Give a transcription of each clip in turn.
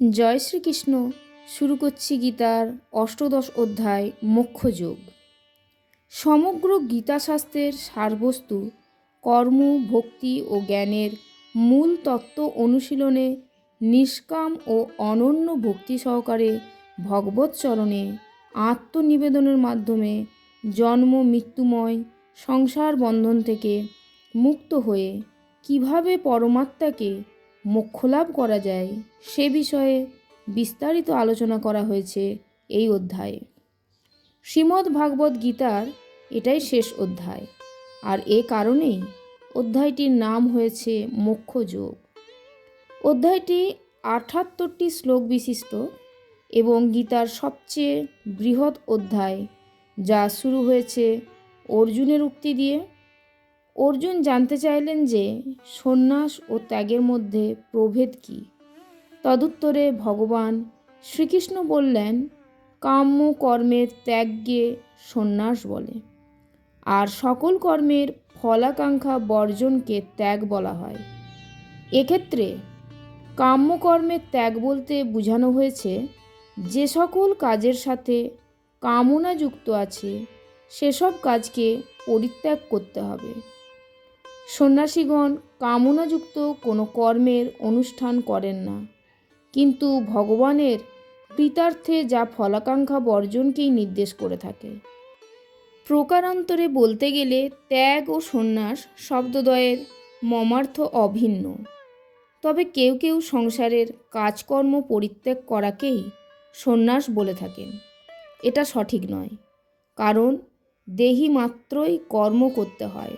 জয় শ্রীকৃষ্ণ। শুরু করছি গীতার অষ্টদশ অধ্যায় মোক্ষযোগ। সমগ্র গীতাশাস্ত্রের সারবস্তু কর্ম, ভক্তি ও জ্ঞানের মূল তত্ত্ব অনুশীলনে নিষ্কাম ও অনন্য ভক্তি সহকারে ভগবত চরণে আত্মনিবেদনের মাধ্যমে জন্ম, মৃত্যুময়, সংসার বন্ধন থেকে মুক্ত হয়ে কীভাবে পরমাত্মাকে মোক্ষলাভ করা যায়। সে বিষয়ে বিস্তারিত আলোচনা করা হয়েছে এই অধ্যায়ে। শ্রীমদ্ ভাগবত গীতার এটাই শেষ অধ্যায়। আর এ কারণেই অধ্যায়টির নাম হয়েছে মোক্ষযোগ। অধ্যায়টি আঠাত্তরটি শ্লোক বিশিষ্ট এবং গীতার সবচেয়ে বৃহৎ অধ্যায় যা শুরু হয়েছে অর্জুনের উক্তি দিয়ে। অর্জুন জানতে চাইলেন যে সন্ন্যাস ও ত্যাগের মধ্যে প্রভেদ কী। তদুত্তরে ভগবান শ্রীকৃষ্ণ বললেন, কাম্য কর্মের ত্যাগকে সন্ন্যাস বলে। আর সকল কর্মের ফলাকাঙ্ক্ষা বর্জনকে ত্যাগ বলা হয়। এক্ষেত্রে কাম্যকর্মের ত্যাগ বলতে বোঝানো হয়েছে, যে সকল কাজের সাথে কামনা যুক্ত আছে, সেসব কাজকে পরিত্যাগ করতে হবে। সন্ন্যাসীগণ কামনাযুক্ত কোনো কর্মের অনুষ্ঠান করেন না। কিন্তু ভগবানের কৃতার্থে যা ফলাকাঙ্ক্ষা বর্জনকেই নির্দেশ করে থাকে। প্রকারান্তরে বলতে গেলে ত্যাগ ও সন্ন্যাস শব্দদ্বয়ের মমার্থ অভিন্ন। তবে কেউ কেউ সংসারের কাজকর্ম পরিত্যাগ করাকেই সন্ন্যাস বলে থাকেন। এটা সঠিক নয়। কারণ দেহি মাত্রই কর্ম করতে হয়।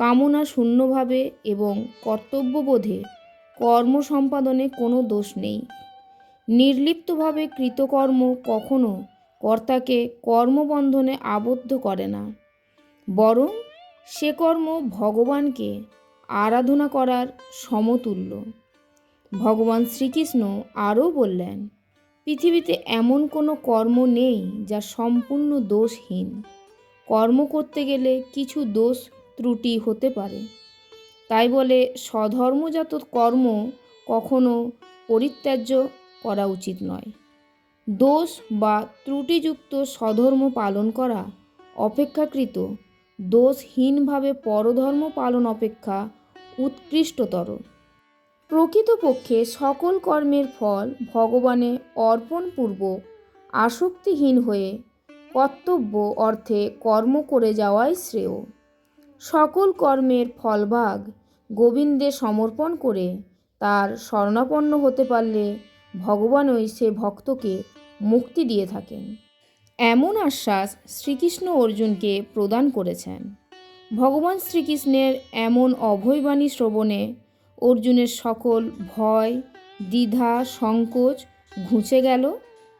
কামনা শূন্যভাবে এবং কর্তব্যবোধে কর্ম সম্পাদনে কোনো দোষ নেই। নির্লিপ্তভাবে কৃতকর্ম কখনো কর্তাকে কর্মবন্ধনে আবদ্ধ করে না। বরং সে কর্ম ভগবানকে আরাধনা করার সমতুল্য। ভগবান শ্রীকৃষ্ণ আরও বললেন, পৃথিবীতে এমন কোনো কর্ম নেই যা সম্পূর্ণ দোষহীন। কর্ম করতে গেলে কিছু দোষ ত্রুটি হতে পারে। তাই বলে স্বধর্মজাত কর্ম কখনো পরিত্যাজ্য করা উচিত নয়। দোষ বা ত্রুটিযুক্ত স্বধর্ম পালন করা অপেক্ষাকৃত দোষহীনভাবে পরধর্ম পালন অপেক্ষা উৎকৃষ্টতর। প্রকৃতপক্ষে সকল কর্মের ফল ভগবানে অর্পণপূর্বক আসক্তিহীন হয়ে কর্তব্য অর্থে কর্ম করে যাওয়াই শ্রেয়। সকল কর্মের ফলভাগ গোবিন্দে সমর্পণ করে তার স্বর্ণাপন্ন হতে পারলে ভগবানই সে ভক্তকে মুক্তি দিয়ে থাকেন। এমন আশ্বাস শ্রীকৃষ্ণ অর্জুনকে প্রদান করেছেন। ভগবান শ্রীকৃষ্ণের এমন অভয়বাণী শ্রবণে অর্জুনের সকল ভয়, দ্বিধা, সংকোচ ঘুচে গেল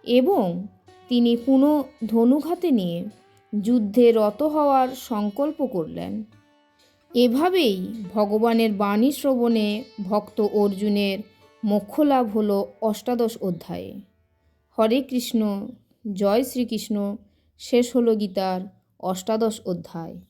এবং তিনি পুনঃ ধনুঘাতে নিয়ে যুদ্ধে রত হওয়ার সংকল্প করলেন। এভাবেই ভগবানের বাণী শ্রবণে ভক্ত অর্জুনের মোক্ষলাভ হল অষ্টাদশ অধ্যায়ে। হরে কৃষ্ণ, জয় শ্রীকৃষ্ণ, শেষ হল গীতার অষ্টাদশ অধ্যায়।